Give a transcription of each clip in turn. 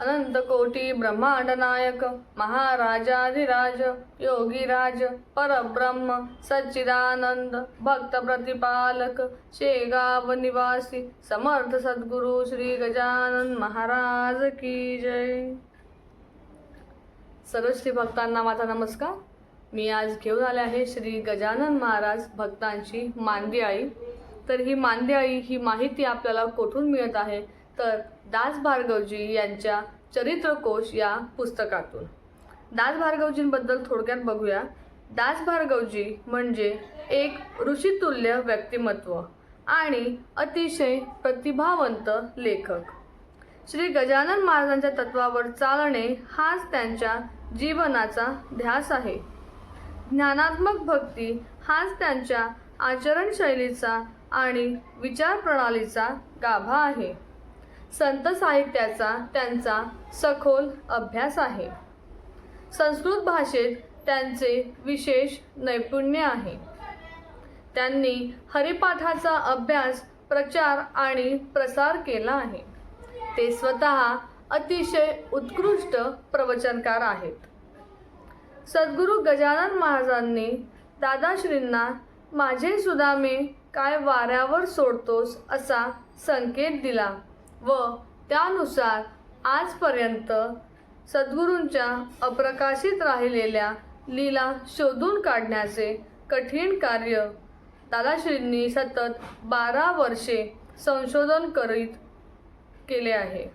अनंतकोटी अनंत कोटी ब्रह्मांड नायक महाराजाधिराज योगीराज परब्रह्म सच्चिदानंद भक्त प्रतिपालक शेगाव निवासी समर्थ सद्गुरु श्री गजानन महाराज की जय. सर्व श्री भक्तांना माझा नमस्कार. मी आज घेऊन आले आहे श्री गजानन महाराज भक्तांची मांदी आई तर ही मांदी आई ही माहिती आपल्याला कुठून मिळत आहे? तर दास भार्गवजी यांच्या चरित्रकोश या पुस्तकातून. दास भार्गवजींबद्दल थोडक्यात बघूया. दास भार्गवजी म्हणजे एक ऋषितुल्य व्यक्तिमत्व आणि अतिशय प्रतिभावंत लेखक. श्री गजानन महाराजांच्या तत्वावर चालणे हाच त्यांच्या जीवनाचा ध्यास आहे. ज्ञानात्मक भक्ती हाच त्यांच्या आचरणशैलीचा आणि विचार प्रणालीचा गाभा आहे. संत साहित्याचा त्यांचा सखोल अभ्यास आहे. संस्कृत भाषेत त्यांचे विशेष नैपुण्य आहे. त्यांनी हरिपाठाचा अभ्यास प्रचार आणि प्रसार केला आहे. ते स्वतः अतिशय उत्कृष्ट प्रवचनकार आहेत. सद्गुरू गजानन महाराजांनी दादाश्रींना माझे सुदामे काय वाऱ्यावर सोडतोस? असा संकेत दिला. व त्यानुसार आजपर्यंत सद्गुरूंच्या अप्रकाशित राहिलेल्या लीला शोधून काढण्याचे कठीण कार्य दादाश्रींनी सतत बारा वर्षे संशोधन करीत केले आहे.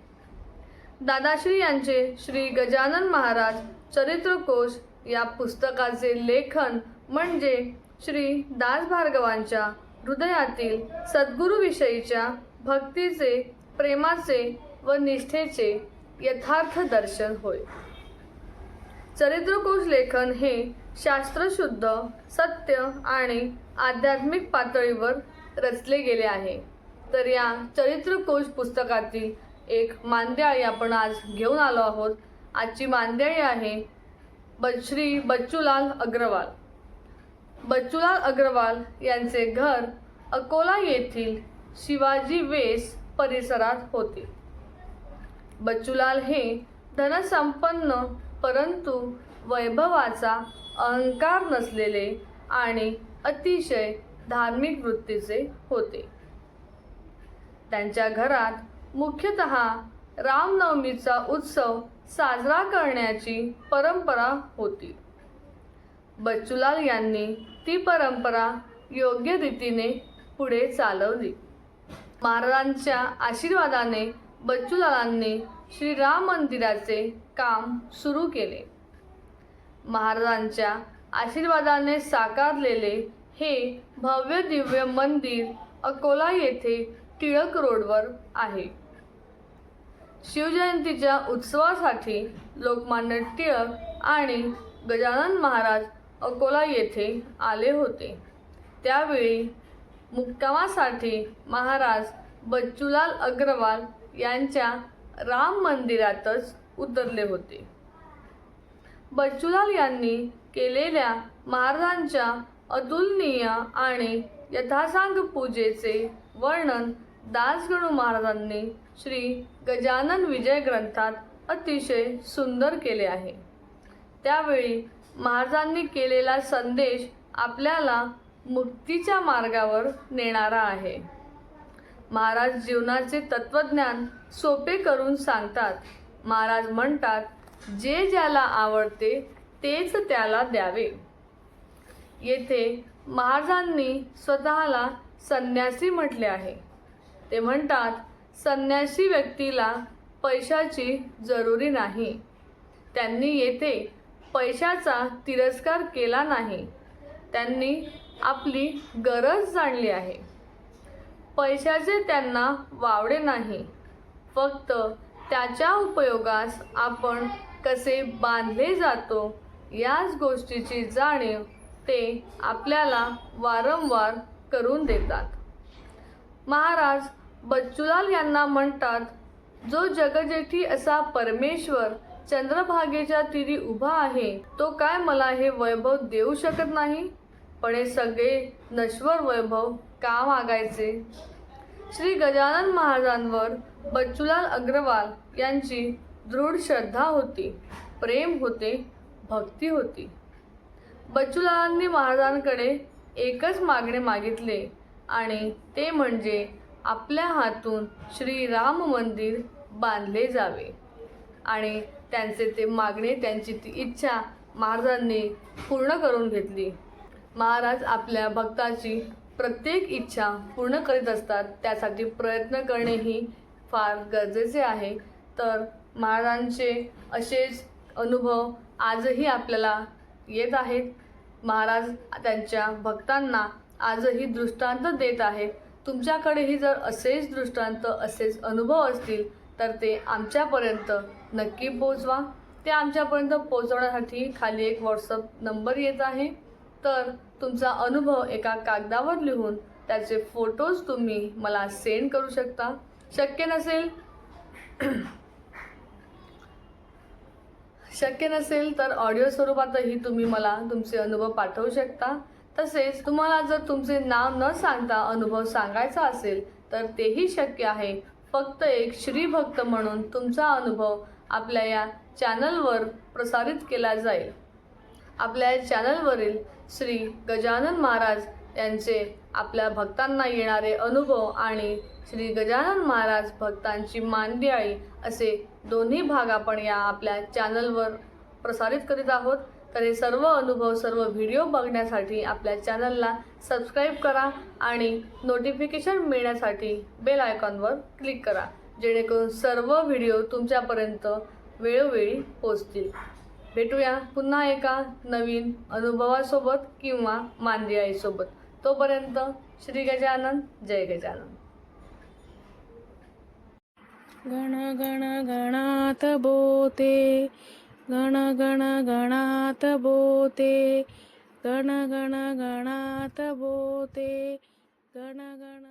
दादाश्री यांचे श्री गजानन महाराज चरित्रकोश या पुस्तकाचे लेखन म्हणजे श्री दास भार्गवांच्या हृदयातील सद्गुरूविषयीच्या भक्तीचे प्रेमाचे व निष्ठेचे यथार्थ दर्शन होय. चरित्रकोश लेखन हे शास्त्रशुद्ध सत्य आणि आध्यात्मिक पातळीवर रचले गेले आहे. तर या चरित्रकोश पुस्तकातील एक मांद्याळी आपण आज घेऊन आलो आहोत. आजची मांद्याळी आहे बश्री श्री बच्चूलाल अग्रवाल. बच्चूलाल अग्रवाल यांचे घर अकोला येथील शिवाजी वेस परिसरात होते. बच्चूलाल हे धनसंपन्न परंतु वैभवाचा अहंकार नसलेले आणि अतिशय धार्मिक वृत्तीचे होते. त्यांच्या घरात मुख्यतः रामनवमीचा उत्सव साजरा करण्याची परंपरा होती. बच्चूलाल यांनी ती परंपरा योग्य रीतीने पुढे चालवली. महाराजांच्या आशीर्वादाने बच्चूलालांनी श्रीराम मंदिराचे काम सुरू केले. महाराजांच्या आशीर्वादाने साकारलेले हे भव्य दिव्य मंदिर अकोला येथे टिळक रोडवर आहे. शिवजयंतीच्या उत्सवासाठी लोकमान्य टिळक आणि गजानन महाराज अकोला येथे आले होते. त्यावेळी मुक्कामासाठी महाराज बच्चूलाल अग्रवाल यांच्या राम मंदिरातच उतरले होते. बच्चूलाल यांनी केलेल्या महाराजांच्या अतुलनीय आणि यथासांग पूजेचे वर्णन दासगणू महाराजांनी श्री गजानन विजय ग्रंथात अतिशय सुंदर केले आहे. त्यावेळी महाराजांनी केलेला संदेश आपल्याला मुक्तीच्या मार्गावर नेणारा आहे. महाराज जीवनाचे तत्वज्ञान सोपे करून सांगतात. महाराज म्हणतात जे ज्याला आवडते तेच त्याला द्यावे. येथे महाराजांनी स्वतःला संन्यासी म्हटले आहे. ते म्हणतात संन्यासी व्यक्तीला पैशाची जरुरी नाही. त्यांनी येथे पैशाचा तिरस्कार केला नाही. त्यांनी आपली गरज जाणली आहे. पैशाचे त्यांना वावडे नाही. फक्त त्याच्या उपयोगास आपण कसे बांधले जातो याच गोष्टीची जाणीव ते आपल्याला वारंवार करून देतात. महाराज बच्चूलाल यांना म्हणतात जो जगजेठी असा परमेश्वर चंद्रभागेच्या तिरी उभा आहे तो काय मला हे वैभव देऊ शकत नाही? पण हे सगळे नश्वर वैभव का मागायचे श्री गजानन महाराजांवर बच्चूलाल अग्रवाल यांची दृढ श्रद्धा होती प्रेम होते भक्ती होती. बच्चूलालांनी महाराजांकडे एकच मागणे मागितले आणि ते म्हणजे आपल्या हातून श्री राम मंदिर बांधले जावे. आणि त्यांचे ते मागणे त्यांची ती इच्छा महाराजांनी पूर्ण करून घेतली. महाराज आपल्या भक्ताची प्रत्येक इच्छा पूर्ण करीत असतात त्यासाठी प्रयत्न करणेही फार गरजेचे आहे. तर महाराजांचे असेच अनुभव आजही आपल्याला येत आहेत. महाराज त्यांच्या भक्तांना आजही दृष्टांत देत आहेत. तुमच्याकडेही जर असेच दृष्टांत असेच अनुभव असतील तर ते आमच्यापर्यंत नक्की पोचवा. ते आमच्यापर्यंत पोचवण्यासाठी खाली एक व्हॉट्सअप नंबर येत आहे. तर तुमचा अनुभव एका कागदावर लिहून त्याचे फोटोज तुम्ही मला सेंड करू शकता. शक्य नसेल शक्य नसेल तर ऑडिओ स्वरूपातही तुम्ही मला तुमचे अनुभव पाठवू शकता. तसेच तुम्हाला जर तुमचे नाव न सांगता अनुभव सांगायचा असेल तर तेही शक्य आहे. फक्त एक श्रीभक्त म्हणून तुमचा अनुभव आपल्या या चॅनलवर प्रसारित केला जाईल. आपल्या चॅनलवरील श्री गजानन महाराज यांचे आपल्या भक्तांना येणारे अनुभव आणि श्री गजानन महाराज भक्तांची मांदियाळी असे दोन्ही भाग आपण या आपल्या चॅनलवर प्रसारित करीत आहोत. तर हे सर्व अनुभव सर्व व्हिडिओ बघण्यासाठी आपल्या चॅनलला सबस्क्राईब करा आणि नोटिफिकेशन मिळण्यासाठी बेल आयकॉनवर क्लिक करा जेणेकरून सर्व व्हिडिओ तुमच्यापर्यंत वेळोवेळी पोचतील भेटूया पुन्हा एका नवीन अनुभवासोबत किंवा मांदियाळीसोबत तोपर्यंत श्री गजानन जय गजानन. गण गण गणात बोते गण गण गणात बोते गण गण गणात बोते गण गण